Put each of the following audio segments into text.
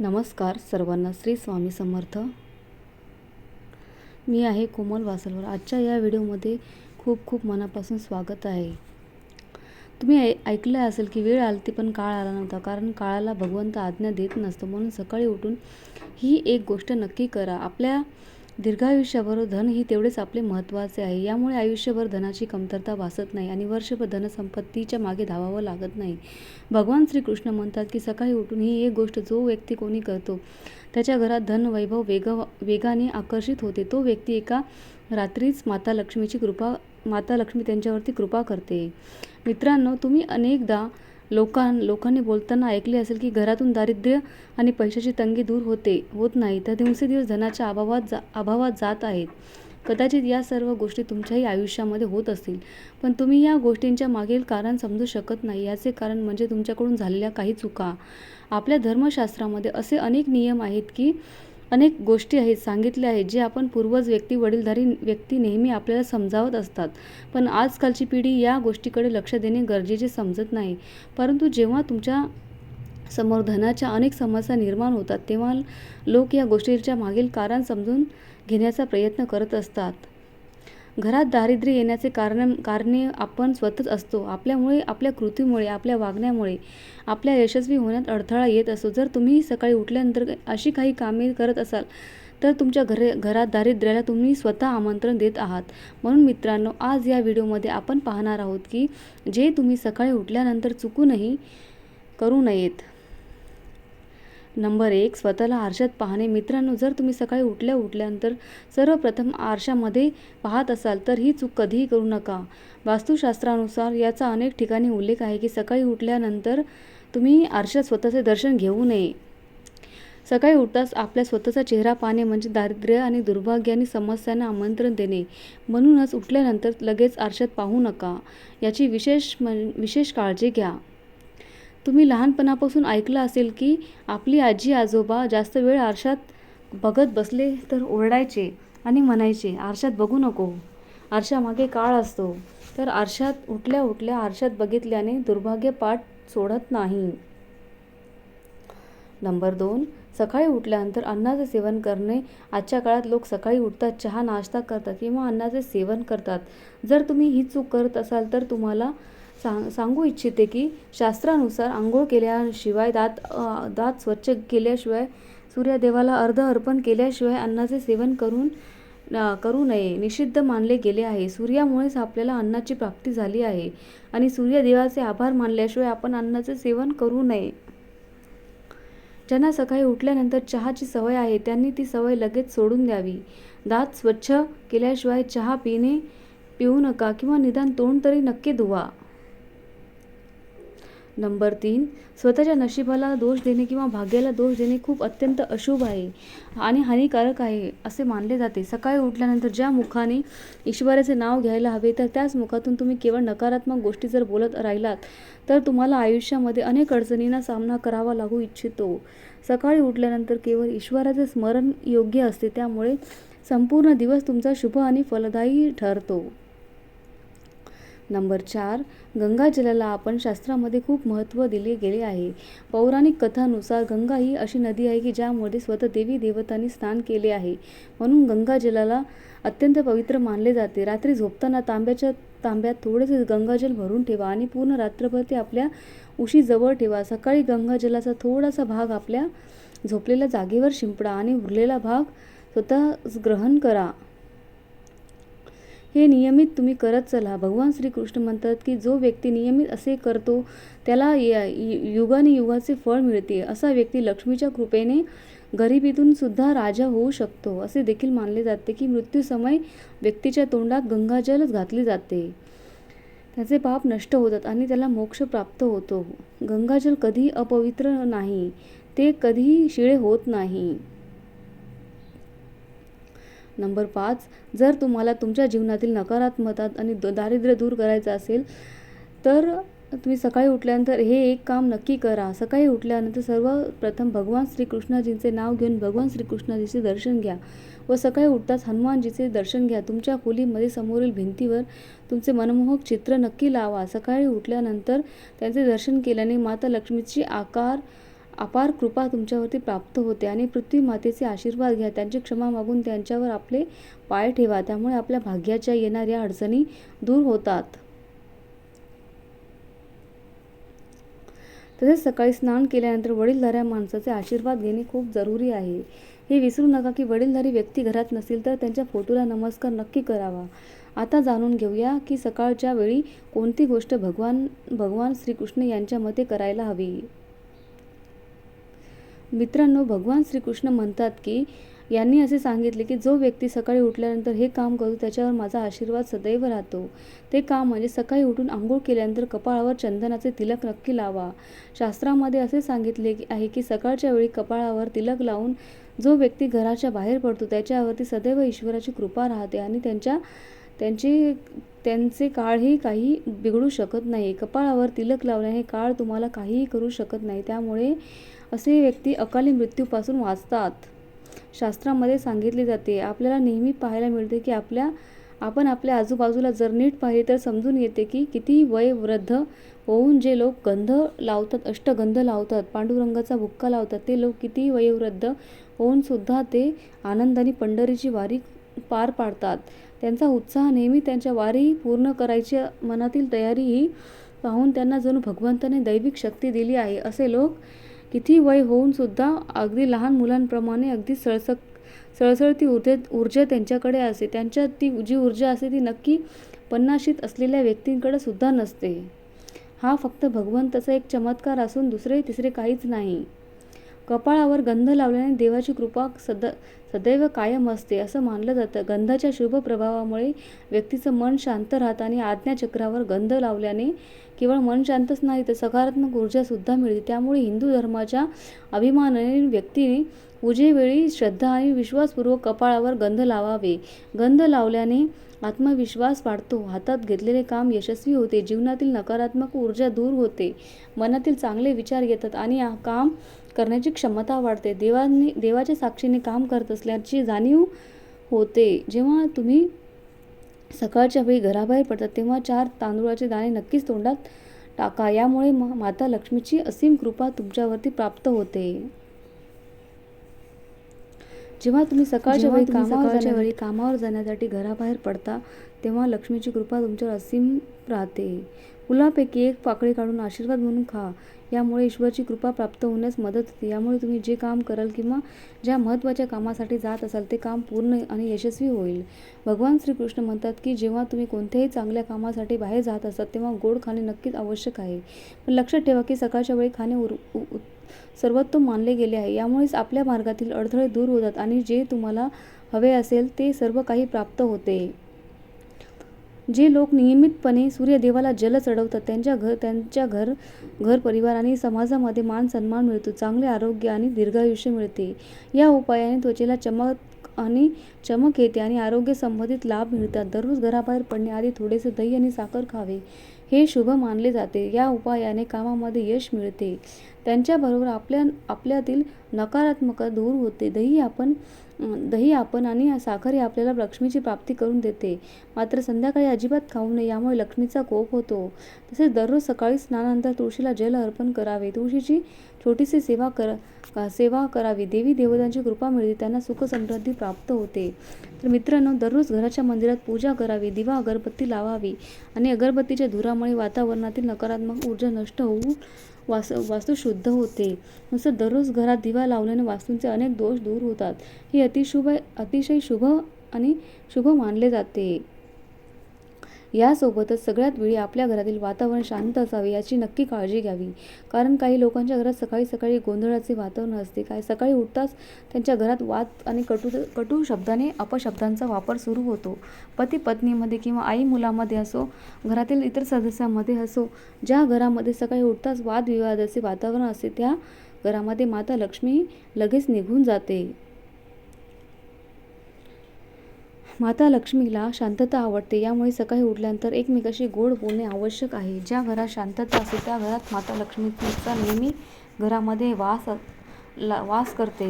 नमस्कार सर्वांना श्री स्वामी समर्थ. मी आहे कोमल वासलवर. आजच्या या व्हिडिओमध्ये खूप खूप मनापासून स्वागत आहे. तुम्ही ऐ ऐकलं असेल की वेळ आलती पण काळ आला नव्हता कारण काळाला भगवंत आज्ञा देत नसतो म्हणून सकाळी उठून ही एक गोष्ट नक्की करा. आपल्या दीर्घायुष्याबरोबर धन ही तेवढेच आपले महत्त्वाचे आहे. यामुळे आयुष्यभर धनाची कमतरता भासत नाही आणि वर्षभर धनसंपत्तीच्या मागे धावावं लागत नाही. भगवान श्रीकृष्ण म्हणतात की सकाळी उठून ही एक गोष्ट जो व्यक्ती कोणी करतो त्याच्या घरात धन वैभव वेग वेगाने आकर्षित होते. तो व्यक्ती एका रात्रीच माता लक्ष्मीची कृपा माता लक्ष्मी त्यांच्यावरती कृपा करते. मित्रांनो तुम्ही अनेकदा लोकां लोकांनी बोलताना ऐकले असेल की घरातून दारिद्र्य आणि पैशाची तंगी दूर होते होत नाही. तर दिवसेदिवस धनाच्या अभावात जा अभावात जात आहेत. कदाचित या सर्व गोष्टी तुमच्याही आयुष्यामध्ये होत असतील. पण तुम्ही या गोष्टींच्या मागील कारण समजू शकत नाही. याचे कारण म्हणजे तुमच्याकडून झालेल्या काही चुका. आपल्या धर्मशास्त्रामध्ये असे अनेक नियम आहेत की अनेक गोष्टी आहेत सांगितल्या आहेत जे आपण पूर्वज व्यक्ती वडीलधारी व्यक्ती नेहमी आपल्याला समजावत असतात. पण आजकालची पिढी या गोष्टीकडे लक्ष देणे गरजेचे समजत नाही. परंतु जेव्हा तुमच्यासमोर धनाच्या अनेक समस्या निर्माण होतात तेव्हा लोक या गोष्टीच्या मागील कारण समजून घेण्याचा प्रयत्न करत असतात. घरात दारिद्र्य येण्याचे कारण कारणे आपण स्वतःच असतो. आपल्यामुळे आपल्या कृतीमुळे आपल्या वागण्यामुळे आपल्या यशस्वी होण्यात अडथळा येत असतो जर तुम्ही सकाळी उठल्यानंतर अशी काही कामे करत असाल तर तुमच्या घरे घरात दारिद्र्याला तुम्ही स्वतः आमंत्रण देत आहात. म्हणून मित्रांनो आज या व्हिडिओमध्ये आपण पाहणार आहोत की जे तुम्ही सकाळी उठल्यानंतर चुकूनही करू नयेत नंबर एक स्वतःला आरशात पाहणे. मित्रांनो जर तुम्ही सकाळी उठल्या उठल्यानंतर सर्वप्रथम आरशामध्ये पाहत असाल तर ही चूक कधीही करू नका. वास्तुशास्त्रानुसार याचा अनेक ठिकाणी उल्लेख आहे की सकाळी उठल्यानंतर तुम्ही आरशात स्वतःचे दर्शन घेऊ नये. सकाळी उठताच आपल्या स्वतःचा चेहरा पाहणे म्हणजे दारिद्र्य आणि दुर्भाग्य आणि समस्यांना आमंत्रण देणे. म्हणूनच उठल्यानंतर लगेच आरशात पाहू नका. याची विशेष विशेष काळजी घ्या. तुम्ही लहानपणापासून ऐकलं असेल की आपली आजी आजोबा जास्त वेळ आरशात बघत बसले तर ओरडायचे आणि म्हणायचे आरशात बघू नको. आरशामागे काळ असतो तर आरशात उठल्या उठल्या आरशात बघितल्याने दुर्भाग्य पाठ सोडत नाही. नंबर दोन. सकाळी उठल्यानंतर अन्नाचे सेवन करणे. आजच्या काळात लोक सकाळी उठतात चहा नाश्ता करतात किंवा अन्नाचे सेवन करतात. जर तुम्ही ही चूक करत असाल तर तुम्हाला सांग सांगू इच्छिते की शास्त्रानुसार आंघोळ केल्याशिवाय दात दात स्वच्छ केल्याशिवाय सूर्यदेवाला अर्ध अर्पण केल्याशिवाय अन्नाचे सेवन करून करू नये निषिद्ध मानले गेले आहे. सूर्यामुळेच आपल्याला अन्नाची प्राप्ती झाली आहे आणि सूर्यदेवाचे आभार मानल्याशिवाय आपण अन्नाचे सेवन करू नये. ज्यांना सकाळी उठल्यानंतर चहाची सवय आहे त्यांनी ती सवय लगेच सोडून द्यावी. दात स्वच्छ केल्याशिवाय चहा पिणे पिऊ नका किंवा निदान तोंड तरी नक्की धुवा. नंबर तीन स्वतःच्या नशिबाला दोष देणे किंवा भाग्याला दोष देणे खूप अत्यंत अशुभ आहे आणि हानिकारक आहे असे मानले जाते. सकाळी उठल्यानंतर ज्या मुखाने ईश्वराचे नाव घ्यायला हवे तर त्याच मुखातून तुम्ही केवळ नकारात्मक गोष्टी जर बोलत राहिलात तर तुम्हाला आयुष्यामध्ये अनेक अडचणींना सामना करावा लागू इच्छितो. सकाळी उठल्यानंतर केवळ ईश्वराचे स्मरण योग्य असते त्यामुळे संपूर्ण दिवस तुमचा शुभ आणि फलदायी ठरतो. नंबर चार गंगाजलाला आपण शास्त्रामध्ये खूप महत्त्व दिले गेले आहे. पौराणिक कथानुसार गंगा ही अशी नदी आहे की ज्यामध्ये स्वतः देवी देवतांनी स्नान केले आहे. म्हणून गंगाजलाला अत्यंत पवित्र मानले जाते. रात्री झोपताना तांब्याच्या तांब्यात थोडेसे गंगाजल भरून ठेवा आणि पूर्ण रात्रभर ते आपल्या उशीजवळ ठेवा. सकाळी गंगाजलाचा थोडासा भाग आपल्या झोपलेल्या जागेवर शिंपडा आणि उरलेला भाग स्वतः ग्रहण करा. हे नियमित तुम्ही करत चला. भगवान श्रीकृष्ण म्हणतात की जो व्यक्ती नियमित असे करतो त्याला युगाने युगाचे फळ मिळते. असा व्यक्ती लक्ष्मीच्या कृपेने गरिबीतून सुद्धा राजा होऊ शकतो. असे देखील मानले जाते की मृत्यूसमय व्यक्तीच्या तोंडात गंगाजलच घातले जाते. त्याचे पाप नष्ट होतात आणि त्याला मोक्ष प्राप्त होतो. गंगाजल कधी अपवित्र नाही. ते कधीही शिळे होत नाही. नंबर पाच जर तुम्हाला तुमच्या जीवनातील नकारात्मकता आणि दारिद्र्य दूर करायचं असेल तर तुम्ही सकाळी उठल्यानंतर हे एक काम नक्की करा. सकाळी उठल्यानंतर सर्वप्रथम भगवान श्रीकृष्णाजींचे नाव घेऊन भगवान श्रीकृष्णाजीचे दर्शन घ्या व सकाळी उठताच हनुमानजीचे दर्शन घ्या. तुमच्या खोलीमध्ये समोरील भिंतीवर तुमचे मनमोहक चित्र नक्की लावा. सकाळी उठल्यानंतर त्यांचे दर्शन केल्याने माता लक्ष्मीची आकार अपार कृपा तुमच्यावरती प्राप्त होते आणि पृथ्वी मातेचे आशीर्वाद घ्या. त्यांची क्षमा मागून त्यांच्यावर आपले पाय ठेवा. त्यामुळे आपल्या भाग्याच्या येणाऱ्या अडचणी दूर होतात. तसेच सकाळी स्नान केल्यानंतर वडीलधाऱ्या माणसाचे आशीर्वाद घेणे खूप जरुरी आहे. हे विसरू नका की वडीलधारी व्यक्ती घरात नसेल तर त्यांच्या फोटोला नमस्कार नक्की करावा. आता जाणून घेऊया की सकाळच्या वेळी कोणती गोष्ट भगवान भगवान श्रीकृष्ण यांच्या मते करायला हवी? मित्रांनो भगवान श्रीकृष्ण म्हणतात की यांनी असे सांगितले की जो व्यक्ती सकाळी उठल्यानंतर हे काम करतो त्याच्यावर माझा आशीर्वाद सदैव राहतो. ते काम म्हणजे सकाळी उठून आंघोळ केल्यानंतर कपाळावर चंदनाचे तिलक नक्की लावा. शास्त्रामध्ये असे सांगितले की आहे की सकाळच्या वेळी कपाळावर तिलक लावून जो व्यक्ती घराच्या बाहेर पडतो त्याच्यावरती सदैव ईश्वराची कृपा राहते आणि त्यांच्या त्यांची त्यांचे काळही काही बिघडू शकत नाही. कपाळावर तिलक लावल्याने काळ तुम्हाला काहीही करू शकत नाही. त्यामुळे असे व्यक्ती अकाली मृत्यूपासून वाचतात. शास्त्रामध्ये सांगितले जाते आपल्याला नेहमी पाहायला मिळते की आपल्या आपण आपल्या आजूबाजूला जर नीट पाहिले तर समजून येते की किती वय वृद्ध होऊन जे लोक गंध लावतात अष्टगंध लावतात पांडुरंगाचा बुक्का लावतात ते लोक किती वयोवृद्ध होऊन सुद्धा ते आनंदाने पंढरीची वारी पार पाडतात. त्यांचा उत्साह नेहमी त्यांच्या वारी पूर्ण करायची मनातील तयारी ही पाहून त्यांना जणू भगवंताने दैविक शक्ती दिली आहे असे लोक किती वय होऊन सुद्धा अगदी लहान मुलांप्रमाणे अगदी सळसक सळसळती ऊर्जे ऊर्जा त्यांच्याकडे असते. त्यांच्यात ती जी ऊर्जा असते ती नक्की पन्नाशीत असलेल्या व्यक्तींकडे सुद्धा नसते. हा फक्त भगवंताचा एक चमत्कार असून दुसरे तिसरे काहीच नाही. कपाळावर गंध लावल्याने देवाची कृपा सद सदैव कायम असते असं मानलं जातं. गंधाच्या शुभ प्रभावामुळे व्यक्तीचं मन शांत राहतं आणि आज्ञाचक्रावर गंध लावल्याने केवळ मन शांतच नाही तर सकारात्मक ऊर्जासुद्धा मिळते. त्यामुळे हिंदू धर्माच्या अभिमानाने व्यक्तीने पूजेवेळी श्रद्धा आणि विश्वासपूर्वक कपाळावर गंध लावावे. गंध लावल्याने आत्मविश्वास वाढतो. हातात घेतलेले काम यशस्वी होते. जीवनातील नकारात्मक ऊर्जा दूर होते. मनातील चांगले विचार येतात आणि काम करण्याची क्षमता वाढते. देवांनी देवाच्या साक्षीने काम करत असल्याची जाणीव होते. जेव्हा तुम्ही सकाळच्या वेळी घराबाहेर पडतात तेव्हा चार तांदूळाचे दाणे नक्कीच तोंडात टाका. यामुळे माता लक्ष्मीची असीम कृपा तुमच्यावरती प्राप्त होते. जेव्हा तुम्ही सकाळच्या वेळी कामाच्या वेळी कामावर जाण्यासाठी घराबाहेर पडता तेव्हा लक्ष्मीची कृपा तुमच्यावर असीम राहते. फुलापैकी एक पाकळी काढून आशीर्वाद म्हणून खा. यामुळे ईश्वराची कृपा प्राप्त होण्यास मदत होते. यामुळे तुम्ही जे काम कराल किंवा ज्या महत्त्वाच्या कामासाठी जात असाल ते काम पूर्ण आणि यशस्वी होईल. भगवान श्रीकृष्ण म्हणतात की जेव्हा तुम्ही कोणत्याही चांगल्या कामासाठी बाहेर जात असतात तेव्हा गोड खाणे नक्कीच आवश्यक आहे. पण लक्षात ठेवा की सकाळच्या वेळी खाणे उर सर्वोत्तम मानले गेले आहे. यामुळेच आपल्या मार्गातील अडथळे दूर होतात आणि जे तुम्हाला हवे असेल ते सर्व काही प्राप्त होते. जे लोक नियमितपणे सूर्यदेवाला जल चढवतात त्यांच्या घर त्यांच्या घर घर परिवार आणि समाजामध्ये मान सन्मान मिळतो चांगले आरोग्य आणि दीर्घायुष्य मिळते. या उपायाने त्वचेला चमक आणि चमक येते आणि आरोग्य संबंधित लाभ मिळतात. दररोज घराबाहेर पडण्याआधी थोडेसे दही आणि साखर खावे. हे शुभ मानले जाते. या उपायाने कामामध्ये यश मिळते. त्यांच्याबरोबर आपल्या आपल्यातील नकारात्मकता दूर होते. दही आपण दही आपण आणि साखर हे आपल्याला लक्ष्मीची प्राप्ती करून देते. मात्र संध्याकाळी अजिबात खाऊ नये यामुळे लक्ष्मीचा कोप होतो. तसेच दररोज सकाळी स्नानानंतर तुळशीला जल अर्पण करावे. तुळशीची छोटीशी सेवा कर सेवा करावी. देवी देवतांची कृपा मिळते त्यांना सुखसमृद्धी प्राप्त होते. तर मित्रांनो दररोज घराच्या मंदिरात पूजा करावी. दिवा अगरबत्ती लावावी. आणि अगरबत्तीच्या धुरामुळे वातावरणातील नकारात्मक ऊर्जा नष्ट होऊन वास वास्तू शुद्ध होते. नुसतं दररोज घरात दिवा लावल्याने वास्तूंचे अनेक दोष दूर होतात. हे अतिशुभ अतिशय शुभ आणि शुभ मानले जाते. यासोबतच सगळ्यात वेळी आपल्या घरातील वातावरण शांत असावे याची नक्की काळजी घ्यावी. कारण काही लोकांच्या घरात सकाळी सकाळी गोंधळाचे वातावरण असते. काय सकाळी उठताच त्यांच्या घरात वाद आणि कटू कटू शब्दाने अपशब्दांचा वापर सुरू होतो. पती पत्नीमध्ये किंवा आई मुलामध्ये असो घरातील इतर सदस्यांमध्ये असो ज्या घरामध्ये सकाळी उठताच वादविवादाचे वातावरण असते त्या घरामध्ये माता लक्ष्मी लगेच निघून जाते. माता लक्ष्मीला शांतता आवडते यामुळे सकाळी उठल्यानंतर एकमेकाशी गोड बोलणे आवश्यक आहे. ज्या घरात शांतता असते त्या घरात माता लक्ष्मीचा नेहमी घरामध्ये वास ला वास करते.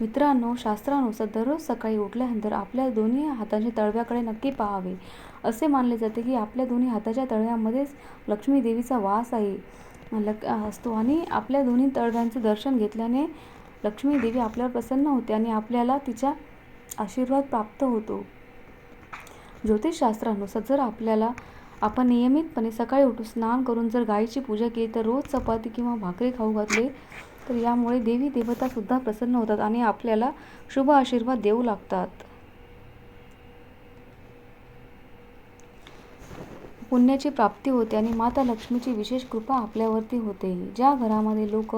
मित्रांनो शास्त्रानुसार दररोज सकाळी उठल्यानंतर आपल्या दोन्ही हाताच्या तळव्याकडे नक्की पाहावे. असे मानले जाते की आपल्या दोन्ही हाताच्या तळव्यामध्येच लक्ष्मी देवीचा वास आहे लक असतो. आणि आपल्या दोन्ही तळव्यांचं दर्शन घेतल्याने लक्ष्मी देवी आपल्यावर प्रसन्न होते आणि आपल्याला तिचा आशीर्वाद प्राप्त होतो. ज्योतिषशास्त्रानुसार जर आपल्याला आपण नियमितपणे सकाळी उठून स्नान करून जर गायीची पूजा केली तर रोज चपाती किंवा भाकरी खाऊ घातले तर यामुळे देवी देवतासुद्धा प्रसन्न होतात आणि आपल्याला शुभ आशीर्वाद देऊ लागतात. पुण्याची प्राप्ती होते आणि माता लक्ष्मीची विशेष कृपा आपल्यावरती होते. ज्या घरामध्ये लोक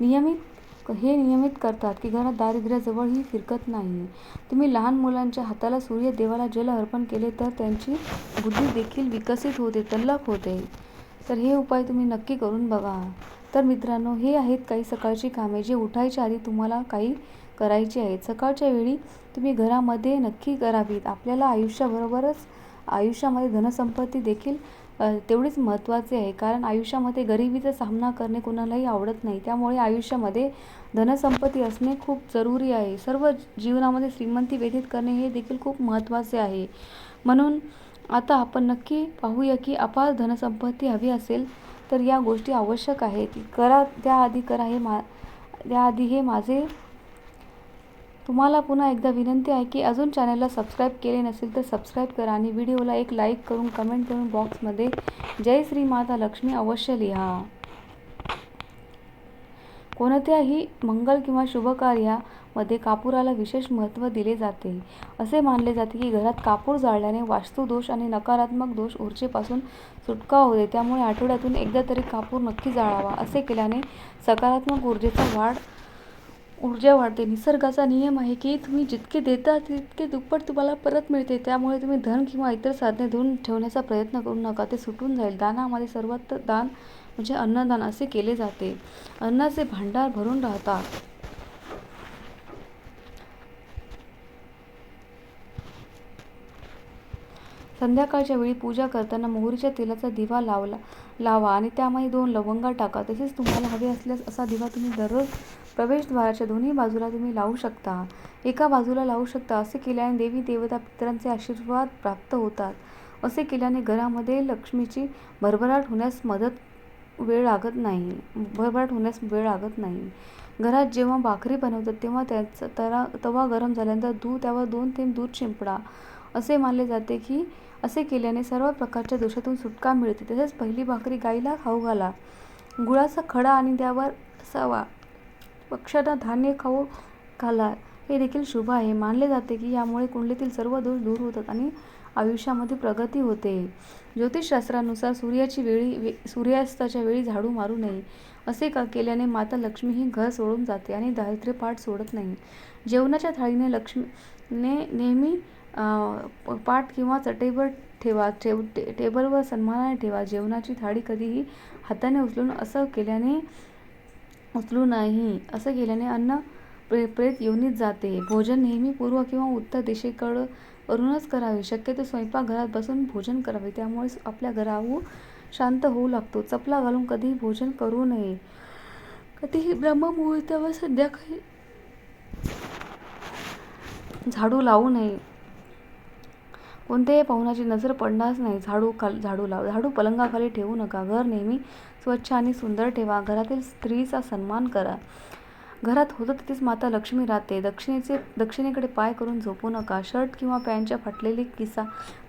नियमित हे नियमित करतात की घरात दारिद्र्याजवळही फिरकत नाही तुम्ही लहान मुलांच्या हाताला सूर्य देवाला जल अर्पण केले तर त्यांची बुद्धी देखील विकसित होते तल्लख होते. तर हे उपाय तुम्ही नक्की करून बघा. तर मित्रांनो हे आहेत काही सकाळची कामे जे उठायच्या आधी तुम्हाला काही करायची आहेत. सकाळच्या वेळी तुम्ही घरामध्ये नक्की करावीत. आपल्याला आयुष्याबरोबरच आयुष्यामध्ये धनसंपत्ती देखील तेवढीच महत्त्वाचे आहे. कारण आयुष्यामध्ये गरिबीचा सामना करणे कोणालाही आवडत नाही. त्यामुळे आयुष्यामध्ये धनसंपत्ती असणे खूप जरुरी आहे. सर्व जीवनामध्ये श्रीमंती व्यतीत करणे हे देखील खूप महत्त्वाचे आहे. म्हणून आता आपण नक्की पाहूया की अपार धनसंपत्ती हवी असेल तर या गोष्टी आवश्यक आहेत. करा त्याआधी करा हे मा त्याआधी हे माझे तुम्हाला पुन्हा एकदा विनंती आहे की अजून चॅनलला सबस्क्राईब केले नसेल तर सबस्क्राईब करा आणि व्हिडिओला एक लाईक करून कमेंट करून बॉक्समध्ये जय श्री माता लक्ष्मी अवश्य लिहा. कोणत्याही मंगल किंवा शुभकार्यामध्ये कापूराला विशेष महत्त्व दिले जाते. असे मानले जाते की घरात कापूर जाळल्याने वास्तुदोष आणि नकारात्मक दोष ऊर्जेपासून सुटका होते. त्यामुळे आठवड्यातून एकदा तरी कापूर नक्की जाळावा. असे केल्याने सकारात्मक ऊर्जेचा वाढ ऊर्जा वाढते. निसर्गाचा नियम आहे की तुम्ही जितके देता तितके दुप्पट तुम्हाला परत मिळते. त्यामुळे तुम्ही धन किंवा इतर साधने धुवून ठेवण्याचा प्रयत्न करू नका. ते सुटून जाईल. दानामध्ये सर्वात दान म्हणजे अन्नदान असे केले जाते. अन्नाचे भांडार भरून राहतात. संध्याकाळच्या वेळी पूजा करताना मोहरीच्या तेलाचा दिवा लावला. लावा आणि त्यामध्ये दोन लवंगा टाका. तसेच तुम्हाला हवे असल्यास असा दिवा तुम्ही दररोज प्रवेशद्वाराच्या दोन्ही बाजूला तुम्ही लावू शकता. एका बाजूला लावू शकता. असे केल्याने देवी देवता पितरांचे आशीर्वाद प्राप्त होतात. असे केल्याने घरामध्ये लक्ष्मीची भरभराट होण्यास मदत वेळ लागत नाही. भरभराट होण्यास वेळ लागत नाही. घरात जेव्हा भाकरी बनवतात तेव्हा त्याचा तरा तवा गरम झाल्यानंतर दूध त्यावर दोन थेंब दूध शिंपडा. असे मानले जाते की असे केल्याने सर्व प्रकारच्या दोषातून सुटका मिळते. तसेच पहिली भाकरी गाईला खाऊ घाला. गुळाचा खडा आणि त्यावर सवा. पक्ष्यांना धान्य खाऊ घाला. हे देखील शुभ आहे. मानले जाते की यामुळे कुंडलीतील सर्व दोष दूर होतात आणि आयुष्यामध्ये प्रगती होते. ज्योतिषशास्त्रानुसार सूर्याची वेळी वे सूर्यास्ताच्या वेळी झाडू मारू नये. असे का केल्याने माता लक्ष्मी ही घर सोडून जाते आणि दारिद्र्य पाठ सोडत नाही. जेवणाच्या थाळीने लक्ष्मीने नेहमी पाठ किंवा चटईवर ठेवा ठेव टे टेबलवर सन्मानाने ठेवा. जेवणाची थाळी कधीही हाताने उचलून असं केल्याने उचलू नाही. असं केल्याने अन्न प्रे प्रेत योनीत जाते. भोजन नेहमी पूर्व किंवा उत्तर दिशेकडं वरूनच करावे. शक्यतो स्वयंपाकघरात बसून भोजन करावे. त्यामुळे आपल्या घराहून शांत होऊ लागतो. चपला घालून कधीही भोजन करू नये. कधीही ब्रह्ममुहूर्तावर संध्याकाळी झाडू लावू नये. कोणत्याही पाहुण्याची नजर पडणारच नाही. झाडू खाल झाडू लाव झाडू पलंगाखाली ठेवू नका. घर नेहमी स्वच्छ आणि सुंदर ठेवा. घरातील स्त्रीचा सन्मान करा. घरात होतं तिथेच माता लक्ष्मी राहते. दक्षिणेचे दक्षिणेकडे पाय करून झोपू नका. शर्ट किंवा पॅन्टच्या फाटलेली किस्सा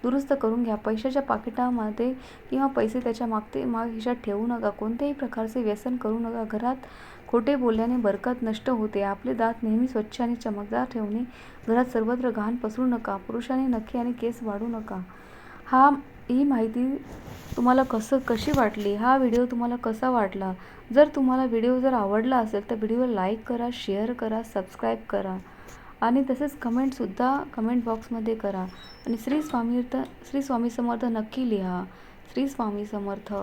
दुरुस्त करून घ्या. पैशाच्या पाकिटामध्ये किंवा पैसे त्याच्या मागते माग हिशात ठेवू नका. कोणत्याही प्रकारचे व्यसन करू नका. घरात खोटे बोलल्याने बरकत नष्ट होते. आपले दात नेहमी स्वच्छ आणि चमकदार ठेवणे. घरात सर्वत्र घाण पसरू नका. पुरुषांनी नखे आणि केस वाढू नका. हा ही माहिती तुम्हाला कसं कशी वाटली? हा व्हिडिओ तुम्हाला कसा वाटला? जर तुम्हाला व्हिडिओ जर आवडला असेल तर व्हिडिओला लाईक करा शेअर करा सबस्क्राईब करा. आणि तसेच कमेंटसुद्धा कमेंट बॉक्समध्ये करा. आणि श्री स्वामी श्री स्वामी समर्थ नक्की लिहा. श्री स्वामी समर्थ.